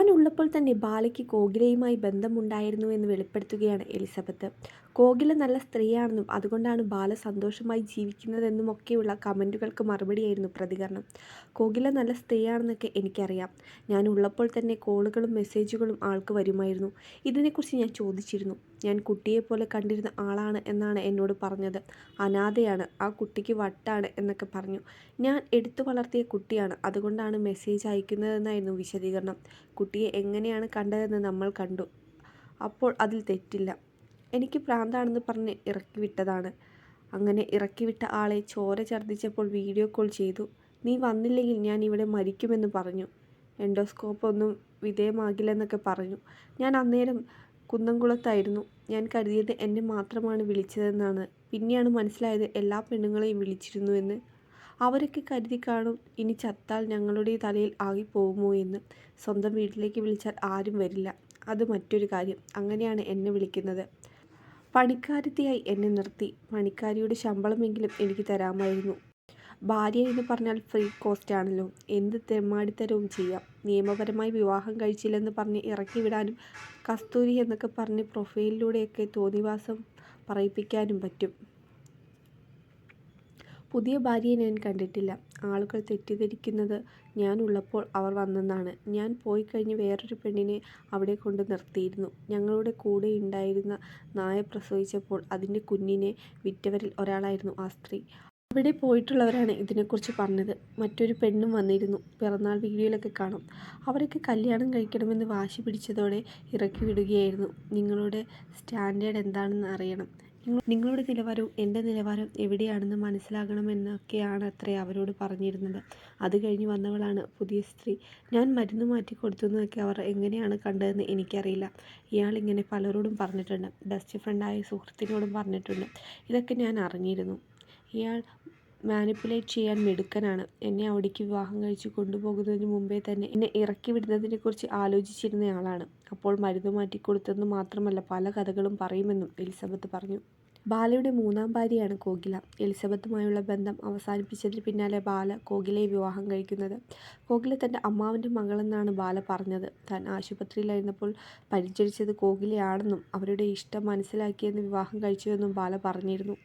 താനുള്ളപ്പോൾ തന്നെ ബാലയ്ക്ക് കോകിലയുമായി ബന്ധമുണ്ടായിരുന്നു എന്ന് വെളിപ്പെടുത്തുകയാണ് എലിസബത്ത്. കോകില നല്ല സ്ത്രീയാണെന്നും അതുകൊണ്ടാണ് ബാല സന്തോഷമായി ജീവിക്കുന്നതെന്നുമൊക്കെയുള്ള കമന്റുകൾക്ക് മറുപടിയായിരുന്നു പ്രതികരണം. കോകില നല്ല സ്ത്രീയാണെന്നൊക്കെ എനിക്കറിയാം. ഞാൻ ഉള്ളപ്പോൾ തന്നെ കോളുകളും മെസ്സേജുകളും ആൾക്ക് വരുമായിരുന്നു. ഇതിനെക്കുറിച്ച് ഞാൻ ചോദിച്ചിരുന്നു. ഞാൻ കുട്ടിയെപ്പോലെ കണ്ടിരുന്ന ആളാണ് എന്നാണ് എന്നോട് പറഞ്ഞത്. അനാഥയാണ്, ആ കുട്ടിക്ക് വട്ടാണ് എന്നൊക്കെ പറഞ്ഞു. ഞാൻ എടുത്തു വളർത്തിയ കുട്ടിയാണ്, അതുകൊണ്ടാണ് മെസ്സേജ് അയക്കുന്നതെന്നായിരുന്നു വിശദീകരണം. കുട്ടിയെ എങ്ങനെയാണ് കണ്ടതെന്ന് നമ്മൾ കണ്ടു. അപ്പോൾ അതിൽ തെറ്റില്ല. എനിക്ക് പ്രാന്താണെന്ന് പറഞ്ഞ് ഇറക്കി വിട്ടതാണ് അങ്ങനെ ഇറക്കി വിട്ട ആളെ ചോര ഛർദ്ദിച്ചപ്പോൾ വീഡിയോ കോൾ ചെയ്തു. നീ വന്നില്ലെങ്കിൽ ഞാൻ ഇവിടെ മരിക്കുമെന്ന് പറഞ്ഞു. എൻഡോസ്കോപ്പ് ഒന്നും വിധേയമാകില്ലെന്നൊക്കെ പറഞ്ഞു. ഞാൻ അന്നേരം കുന്നംകുളത്തായിരുന്നു. ഞാൻ കരുതിയത് എന്നെ മാത്രമാണ് വിളിച്ചതെന്നാണ്. പിന്നെയാണ് മനസ്സിലായത് എല്ലാ പെണ്ണുങ്ങളെയും വിളിച്ചിരുന്നു എന്ന്. അവരൊക്കെ കരുതി കാണും ഇനി ചത്താൽ ഞങ്ങളുടെ തലയിൽ ആകിപ്പോവുമോ എന്ന്. സ്വന്തം വീട്ടിലേക്ക് വിളിച്ചാൽ ആരും വരില്ല. അത് മറ്റൊരു കാര്യം. അങ്ങനെയാണ് എന്നെ വിളിക്കുന്നത്. പണിക്കാരത്തിയായി എന്നെ നിർത്തി. പണിക്കാരിയുടെ ശമ്പളമെങ്കിലും എനിക്ക് തരാമായിരുന്നു. ഭാര്യ എന്ന് പറഞ്ഞാൽ ഫ്രീ കോസ്റ്റ് ആണല്ലോ എന്ത് തെമ്മാടിത്തരവും ചെയ്യാം. നിയമപരമായി വിവാഹം കഴിച്ചില്ലെന്ന് പറഞ്ഞ് ഇറക്കിവിടാനും കസ്തൂരി എന്നൊക്കെ പറഞ്ഞ് പ്രൊഫൈലിലൂടെയൊക്കെ തോന്നിവാസം പറയിപ്പിക്കാനും പറ്റും. പുതിയ ഭാര്യയെ ഞാൻ കണ്ടിട്ടില്ല. ആളുകൾ തെറ്റിദ്ധരിക്കുന്നത് ഞാൻ ഉള്ളപ്പോൾ അവർ വന്നെന്നാണ്. ഞാൻ പോയി കഴിഞ്ഞ് വേറൊരു പെണ്ണിനെ അവിടെ കൊണ്ട് നിർത്തിയിരുന്നു. ഞങ്ങളുടെ കൂടെ ഉണ്ടായിരുന്ന നായ പ്രസവിച്ചപ്പോൾ അതിന്റെ കുഞ്ഞിനെ വിറ്റവരിൽ ഒരാളായിരുന്നു ആ സ്ത്രീ. അവിടെ പോയിട്ടുള്ളവരാണ് ഇതിനെക്കുറിച്ച് പറഞ്ഞത്. മറ്റൊരു പെണ്ണും വന്നിരുന്നു. പിറന്നാൾ വീഡിയോയിലൊക്കെ കാണും അവരൊക്കെ കല്യാണം കഴിക്കണമെന്ന് വാശി പിടിച്ചതോടെ ഇറക്കി വിടുകയായിരുന്നു നിങ്ങളുടെ സ്റ്റാൻഡേർഡ് എന്താണെന്ന് അറിയണം. നിങ്ങളുടെ നിലവാരവും എന്റെ നിലവാരം എവിടെയാണെന്ന് മനസ്സിലാകണമെന്നൊക്കെയാണ് അത്രേ അവരോട് പറഞ്ഞിരുന്നത്. അത് കഴിഞ്ഞ് വന്നവളാണ് പുതിയ സ്ത്രീ. ഞാൻ മരുന്ന് മാറ്റി കൊടുത്തു എന്നൊക്കെ അവർ എങ്ങനെയാണ് കണ്ടതെന്ന് എനിക്കറിയില്ല. ഇയാളിങ്ങനെ പലരോടും പറഞ്ഞിട്ടുണ്ട്. ബെസ്റ്റ് ഫ്രണ്ടായ സുഹൃത്തിനോടും പറഞ്ഞിട്ടുണ്ട്. ഇതൊക്കെ ഞാൻ അറിഞ്ഞിരുന്നു. ഇയാൾ മാനിപ്പുലേറ്റ് ചെയ്യാൻ മിടുക്കനാണ്. എന്നെ അവിടേക്ക് വിവാഹം കഴിച്ച് കൊണ്ടുപോകുന്നതിന് മുമ്പേ തന്നെ എന്നെ ഇറക്കി ഇറക്കിവിടുന്നതിനെക്കുറിച്ച് ആലോചിച്ചിരുന്നയാളാണ്. അപ്പോൾ മരുന്ന് മാറ്റിക്കൊടുത്തെന്ന് മാത്രമല്ല പല കഥകളും പറയുമെന്നും എലിസബത്ത് പറഞ്ഞു. ബാലയുടെ മൂന്നാം ഭാര്യയാണ് കോകില. എലിസബത്തുമായുള്ള ബന്ധം അവസാനിപ്പിച്ചതിന് പിന്നാലെ ബാല കോകിലയെ വിവാഹം കഴിക്കുന്നത്. കോകില തന്റെ അമ്മാവിന്റെ മകളെന്നാണ് ബാല പറഞ്ഞത്. താൻ ആശുപത്രിയിലായിരുന്നപ്പോൾ പരിചരിച്ചത് കോകിലയാണെന്നും അവരുടെ ഇഷ്ടം മനസ്സിലാക്കിയെന്ന് വിവാഹം കഴിച്ചുവെന്നും ബാല പറഞ്ഞിരുന്നു.